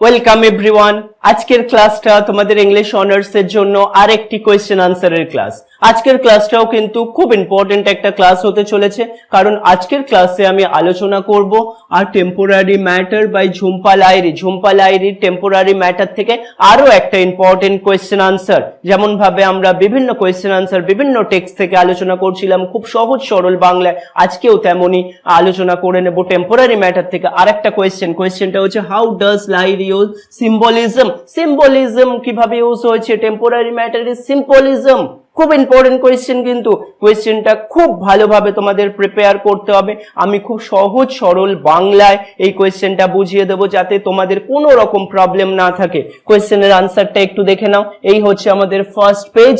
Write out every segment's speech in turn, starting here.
Welcome everyone আজকের ক্লাসটা তোমাদের ইংলিশ অনার্স এর জন্য আরেকটি কোয়েশ্চেন আনসারের ক্লাস আজকের ক্লাসটাও কিন্তু খুব ইম্পর্টেন্ট একটা ক্লাস হতে চলেছে, কারণ আজকের ক্লাসে আমি আলোচনা করব আর temporary matter by Jhumpa Lahiri Jhumpa Lahiri temporary matter থেকে আরও একটা ইম্পর্টেন্ট কোয়েশ্চেন আনসার যেমন ভাবে আমরা বিভিন্ন কোয়েশ্চেন আনসার বিভিন্ন টেক্সট থেকে আলোচনা করছিলাম, খুব সহজ সরল বাংলায়। আজকেও তেমনই আলোচনা করে নেব টেম্পোরারি ম্যাটার থেকে আরেকটা কোয়েশ্চেন কোয়েশ্চেনটা হচ্ছে how does Lahiri use symbolism symbolism কীভাবে ইউজ হয়েছে? টেম্পোরারি ম্যাটার ইজ সিম্বলিজম খুব ইম্পর্টেন্ট কোয়েশ্চেন কিন্তু। কোয়েশ্চেনটা খুব ভালোভাবে তোমাদের প্রিপেয়ার করতে হবে। আমি খুব সহজ সরল বাংলায় এই কোয়েশ্চেনটা বুঝিয়ে দেবো যাতে তোমাদের কোনো রকম প্রবলেম না থাকে। কোয়েশ্চেনের আনসারটা একটু দেখে নাও। এই হচ্ছে আমাদের ফার্স্ট পেজ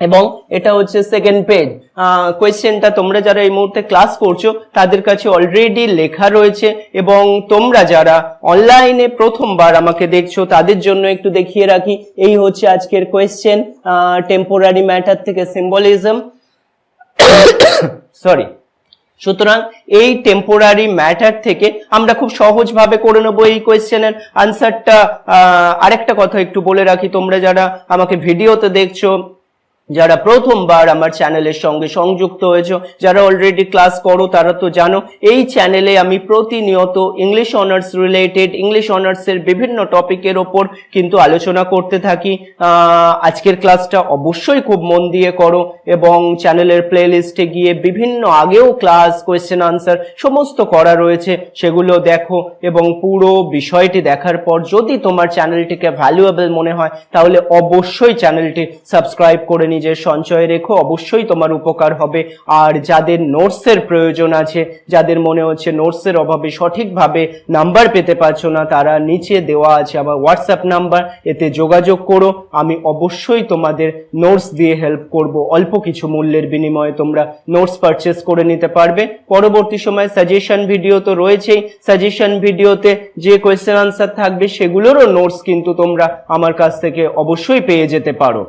এবং এটা হচ্ছে সেকেন্ড পেজ কোয়েশ্চেনটা তোমরা যারা এই মুহূর্তে ক্লাস করছ, তাদের কাছে অলরেডি লেখা রয়েছে এবং তোমরা যারা অনলাইনে প্রথমবার আমাকে দেখছ, তাদের জন্য একটু দেখিয়ে রাখি, এই হচ্ছে আজকের কোয়েশ্চেন টেম্পোরারি ম্যাটার থেকে সিম্বলিজম সরি সুতরাং এই টেম্পোরারি ম্যাটার থেকে আমরা খুব সহজভাবে করে নেব এই কোয়েশ্চেনের আনসারটা আরেকটা কথা একটু বলে রাখি, তোমরা যারা আমাকে ভিডিওতে দেখছ যারা প্রথমবার আমার চ্যানেলের সঙ্গে সংযুক্ত হয়েছে, যারা অলরেডি ক্লাস করো, তারা তো জানো, এই চ্যানেলে আমি প্রতিনিয়ত ইংলিশ অনার্স রিলেটেড ইংলিশ অনার্সের বিভিন্ন টপিকের ওপর কিন্তু আলোচনা করতে থাকি। আজকের ক্লাসটা অবশ্যই খুব মন দিয়ে করো এবং চ্যানেলের প্লে লিস্টে গিয়ে বিভিন্ন আগেও ক্লাস কোয়েশ্চেন আনসার সমস্ত করা রয়েছে, সেগুলো দেখো এবং পুরো বিষয়টি দেখার পর যদি তোমার চ্যানেলটিকে ভ্যালুয়েবল মনে হয়, তাহলে অবশ্যই চ্যানেলটি সাবস্ক্রাইব করে নিজের সঞ্চয়ে রেখো, অবশ্যই তোমার উপকার হবে। আর যাদের নোটসের প্রয়োজন আছে, যাদের মনে হচ্ছে নোটসের অভাবে সঠিকভাবে নাম্বার পেতে পারছ না, তারা নিচে দেওয়া আছে আমার হোয়াটসঅ্যাপ নাম্বার, এতে যোগাযোগ করো। আমি অবশ্যই তোমাদের নোটস দিয়ে হেল্প করব। অল্প কিছু মূল্যের বিনিময়ে তোমরা নোটস পারচেস করে নিতে পারবে। পরবর্তী সময় সাজেশন ভিডিও তো রয়েছেই। সাজেশন ভিডিওতে যে কোয়েশ্চেন আনসার থাকবে, সেগুলোরও নোটস কিন্তু তোমরা আমার কাছ থেকে অবশ্যই পেয়ে যেতে পারো।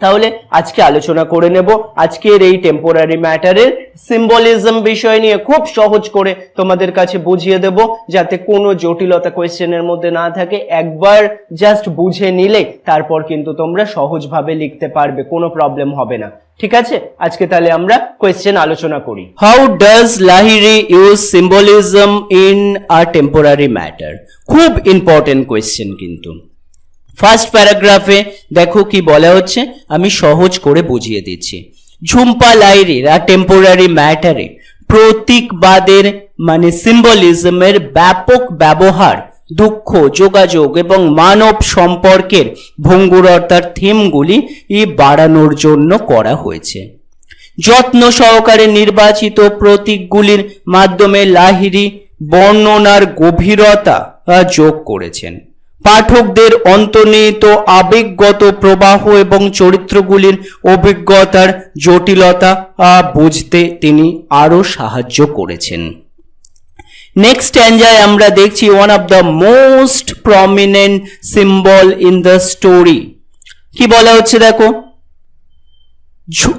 তাহলে আজকে আলোচনা করে নেব। আজকের এই টেম্পোরারি ম্যাটারের সিম্বলিজম বিষয় নিয়ে খুব সহজ করে তোমাদের কাছে বুঝিয়ে দেব, যাতে কোনো জটিলতা কোয়েশ্চেনের মধ্যে না থাকে। একবার জাস্ট বুঝে নিলে তারপর কিন্তু তোমরা সহজভাবে লিখতে পারবে, কোনো প্রবলেম হবে না। ঠিক আছে? আজকে তাহলে আমরা কোয়েশ্চেন আলোচনা করি। How does Lahiri use symbolism in a temporary matter খুব ইম্পর্টেন্ট কোয়েশ্চেন কিন্তু। ফার্স্ট প্যারাগ্রাফে দেখো কি বলা হচ্ছে। আমি সহজ করে বুঝিয়ে দিচ্ছি। ঝুম্পা লাইরির আর টেম্পোরারি ম্যাটারে প্রতীকবাদের মানে সিম্বলিজমের ব্যাপক ব্যবহার, দুঃখ, যোগাযোগ এবং মানব সম্পর্কের ভঙ্গুরতার থিমগুলি বাড়ানোর জন্য করা হয়েছে। যত্ন সহকারে নির্বাচিত প্রতীকগুলির মাধ্যমে লাহিরি বর্ণনার গভীরতা যোগ করেছেন। পাঠকদের অন্তর্নিহিত আবেগগত প্রবাহ এবং চরিত্রগুলির অভিজ্ঞতার জটিলতা বুঝতে তিনি আরও সাহায্য করেছেন। নেক্সট অ্যাঞ্জায় আমরা দেখছি one of the most prominent symbol in the story কি বলা হচ্ছে দেখো?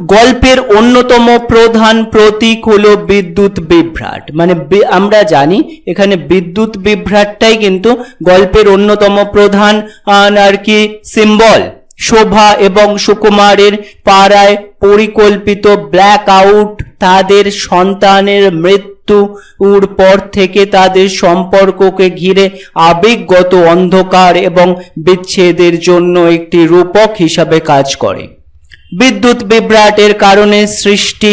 গল্পের অন্যতম প্রধান প্রতীক হলো বিদ্যুৎ বিভ্রাট। মানে আমরা জানি এখানে বিদ্যুৎ বিভ্রাটটাই কিন্তু গল্পের অন্যতম প্রধান আর কি সিম্বল শোভা এবং সুকুমারের পাড়ায় পরিকল্পিত ব্ল্যাক আউট তাদের সন্তানের মৃত্যুর পর থেকে তাদের সম্পর্ককে ঘিরে আবেগগত অন্ধকার এবং বিচ্ছেদের জন্য একটি রূপক হিসাবে কাজ করে। বিদ্যুৎ বিভ্রাটের কারণে সৃষ্টি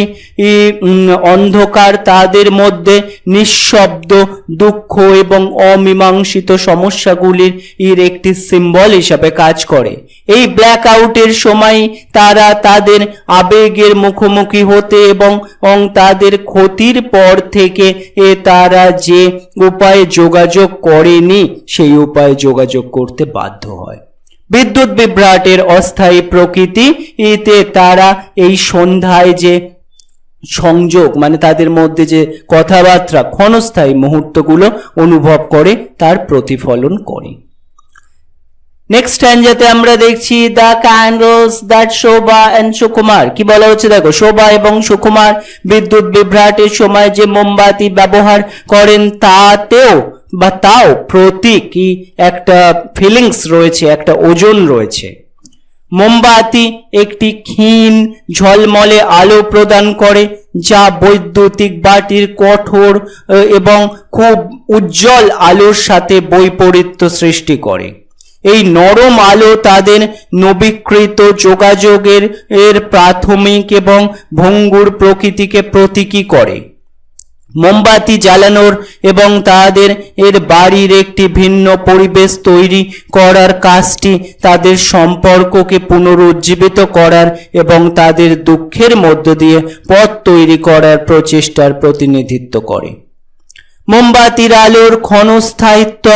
অন্ধকার তাদের মধ্যে নিঃশব্দ দুঃখ এবং অমীমাংসিত সমস্যাগুলির এর একটি সিম্বল হিসাবে কাজ করে। এই ব্ল্যাক আউটের সময় তারা তাদের আবেগের মুখোমুখি হতে এবং তাদের ক্ষতির পর থেকে এ তারা যে উপায়ে যোগাযোগ করেনি, সেই উপায়ে যোগাযোগ করতে বাধ্য হয়। বিদ্যুৎ বিভ্রাটের অস্থায়ী প্রকৃতি এতে তারা এই সন্ধ্যায় যে সংযোগ মানে তাদের মধ্যে যে কথাবার্তা, ক্ষণস্থায়ী মুহূর্তগুলো অনুভব করে, তার প্রতিফলন করে। নেক্সট স্ট্যান্ডাতে আমরা দেখছি the candles that Shoba and Shukumar কি বলা হচ্ছে দেখো? শোভা এবং সুকুমার বিদ্যুৎ বিভ্রাটের সময় যে মোমবাতি ব্যবহার করেন, তাতেও বা তাও প্রতীকী একটা ফিলিংস রয়েছে, একটা ওজন রয়েছে। মোমবাতি একটি ক্ষীণ, ঝলমলে আলো প্রদান করে, যা বৈদ্যুতিক বাতির কঠোর এবং খুব উজ্জ্বল আলোর সাথে বৈপরীত্য সৃষ্টি করে। এই নরম আলো তাদের নবীকৃত যোগাযোগের, এর প্রাথমিক এবং ভঙ্গুর প্রকৃতিকে প্রতীকী করে। মোমবাতি জ্বালানোর এবং তাদের এর বাড়ির একটি ভিন্ন পরিবেশ তৈরি করার কাজটি তাদের সম্পর্ককে পুনরুজ্জীবিত করার এবং তাদের দুঃখের মধ্য দিয়ে পথ তৈরি করার প্রচেষ্টার প্রতিনিধিত্ব করে। মোমবাতির আলোর ক্ষণস্থায়িত্ব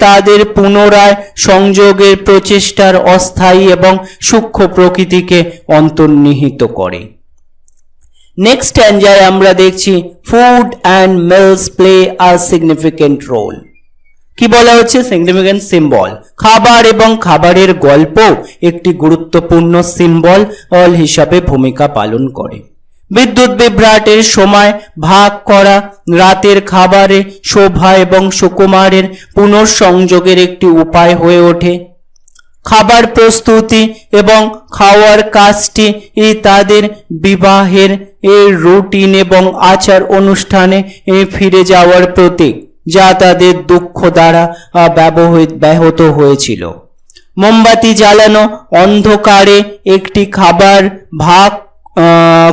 তাদের পুনরায় সংযোগের প্রচেষ্টার অস্থায়ী এবং সূক্ষ্ম প্রকৃতিকে অন্তর্নিহিত করে। নেক্সট স্ট্যান্ডায় আমরা দেখছি food and meals play a significant role কি বলা হচ্ছে? সিগনিফিকেন্ট সিম্বল খাবার এবং খাবারের গল্প একটি গুরুত্বপূর্ণ সিম্বল হিসাবে ভূমিকা পালন করে। বিদ্যুৎ বিভ্রাটের সময় ভাগ করা, রাতের খাবারে শোভা এবং সুকুমারের পুনঃসংযোগের একটি উপায় হয়ে ওঠে। খাবার প্রস্তুতি এবং খাওয়ার কাজটি তাদের বিবাহের রুটিন এবং আচার অনুষ্ঠানে ফিরে যাওয়ার প্রতীক, যা তাদের দুঃখ দ্বারা ব্যবহৃত, ব্যাহত হয়েছিল। মোমবাতি জ্বালানো, অন্ধকারে একটি খাবার ভাগ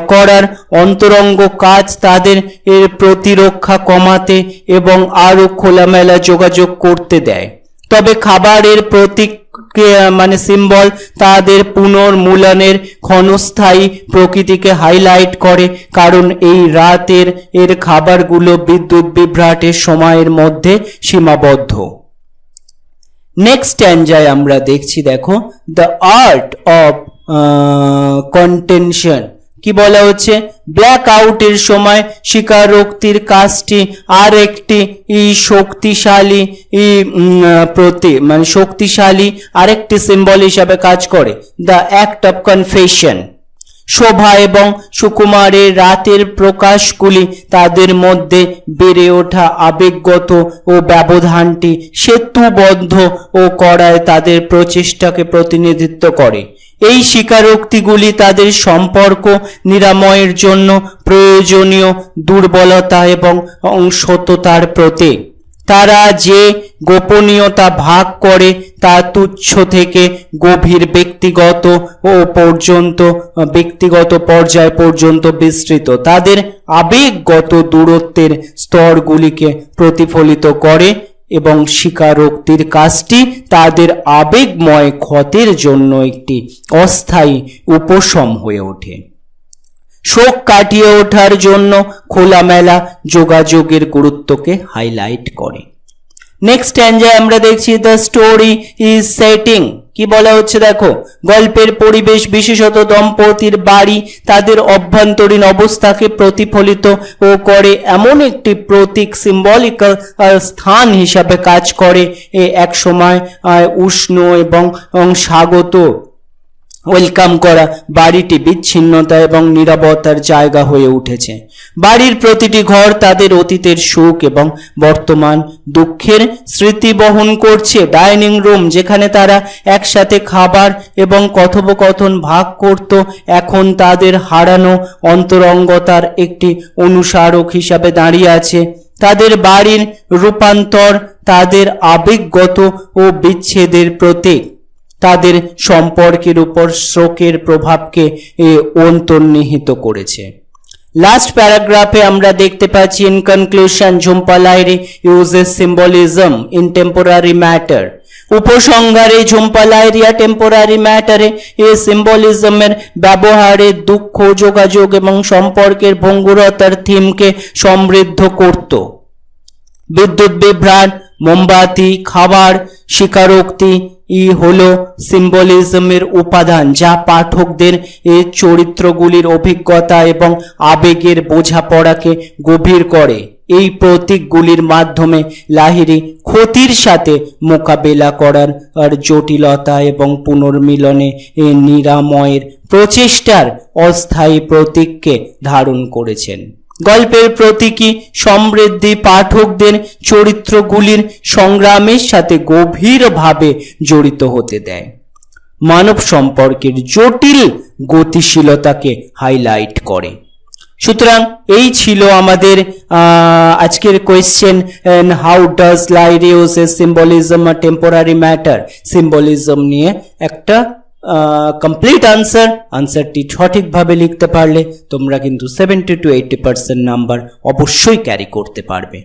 করার অন্তরঙ্গ কাজ তাদের এর প্রতিরক্ষা কমাতে এবং আরও খোলামেলা যোগাযোগ করতে দেয়। তবে খাবারের প্রতীক মানে সিম্বল তাদের পুনর্মূলনের ক্ষণস্থায়ী প্রকৃতিকে হাইলাইট করে। কারণ এই রাতের এর খাবারগুলো বিদ্যুৎ বিভ্রাটের সময়ের মধ্যে সীমাবদ্ধ। নেক্সট অ্যাঞ্জায় আমরা দেখছি, দেখো দ্য আর্ট অফ কন্টেনশন কি বলা হচ্ছে? ব্ল্যাক আউটের সময় স্বীকারোক্তির কাজটি আর একটি শক্তিশালী প্রতি মানে শক্তিশালী আরেকটি সিম্বল হিসাবে কাজ করে। The act of confession Shoba এবং সুকুমারের রাতের প্রকাশগুলি তাদের মধ্যে বেড়ে ওঠা আবেগগত ও ব্যবধানটি সেতুবদ্ধ ও করায় তাদের প্রচেষ্টাকে প্রতিনিধিত্ব করে। এই স্বীকারোক্তিগুলি তাদের সম্পর্ক নিরাময়ের জন্য প্রয়োজনীয় দুর্বলতা এবং সততার প্রতীক তারা যে গোপনীয়তা ভাগ করে তা তুচ্ছ থেকে গভীর ব্যক্তিগত ও পর্যন্ত, ব্যক্তিগত পর্যায় পর্যন্ত বিস্তৃত। তাদের আবেগগত দূরত্বের স্তরগুলিকে প্রতিফলিত করে এবং স্বীকারোক্তির কাজটি তাদের আবেগময় ক্ষতের জন্য একটি অস্থায়ী উপশম হয়ে ওঠে। শোক কাটিয়ে ওঠার জন্য খোলামেলা যোগাযোগের গুরুত্বকে হাইলাইট করে। নেক্সট অ্যাঞ্জায় আমরা দেখছি দ্য স্টোরি ইজ সেটিং কি বলা হচ্ছে দেখো? গল্পের পরিবেশ, বিশেষত দম্পতির বাড়ি, তাদের অভ্যন্তরীণ অবস্থাকে প্রতিফলিত ও করে এমন একটি প্রতীক সিম্বলিক্যাল স্থান হিসাবে কাজ করে, এ এক সময় উষ্ণ এবং স্বাগত। ওয়েলকাম করা বাড়িটি বিচ্ছিন্নতা এবং নিরাপত্তার জায়গা হয়ে উঠেছে। বাড়ির প্রতিটি ঘর তাদের অতীতের সুখ এবং বর্তমান দুঃখের স্মৃতি বহন করছে ডাইনিং রুম, যেখানে তারা একসাথে খাবার এবং কথোপকথন ভাগ করত। এখন তাদের হারানো অন্তরঙ্গতার একটি অনুসারক হিসাবে দাঁড়িয়ে আছে। তাদের বাড়ির রূপান্তর তাদের আবেগগত ও বিচ্ছেদের প্রতীক। তাদের সম্পর্কের উপর শোকের প্রভাবকে অন্তর্নিহিত করেছে। লাস্ট প্যারাগ্রাফে আমরা দেখতে পাচ্ছি in conclusion Jhumpa Lahiri uses symbolism in temporary matter উপসংহারে ঝুম্পা লাইরিয়া টেম্পোরারি ম্যাটারে এই সিম্বলিজমের ব্যবহারে দুঃখ, যোগাযোগ এবং সম্পর্কের ভঙ্গুরতার থিমকে সমৃদ্ধ করত। বিদ্যুৎ বিভ্রাট মোমবাতি, খাবার, স্বীকারোক্তি, ই হলো সিম্বলিজমের উপাদান যা পাঠকদের এই চরিত্রগুলির অভিজ্ঞতা এবং আবেগের বোঝাপড়াকে গভীর করে। এই প্রতীকগুলির মাধ্যমে লাহিরি ক্ষতির সাথে মোকাবেলা করার আর জটিলতা এবং পুনর্মিলনে নিরাময়ের প্রচেষ্টার অস্থায়ী প্রতীককে ধারণ করেছেন। গল্পের প্রতীকী সমৃদ্ধি পাঠকদের চরিত্রগুলির সংগ্রামের সাথে গভীরভাবে জড়িত হতে দেয়। মানব সম্পর্কের জটিল গতিশীলতাকে হাইলাইট করে। সুতরাং এই ছিল আমাদের আজকের কোয়েশ্চেন হাউ ডাজ লাইরিওসের সিম্বলিজম টেম্পোরারি ম্যাটার সিম্বলিজম নিয়ে একটা কমপ্লিট আনসার আনসারটি সঠিকভাবে লিখতে পারলে তোমরা কিন্তু seventy to eighty percent number অবশ্যই ক্যারি করতে পারবে।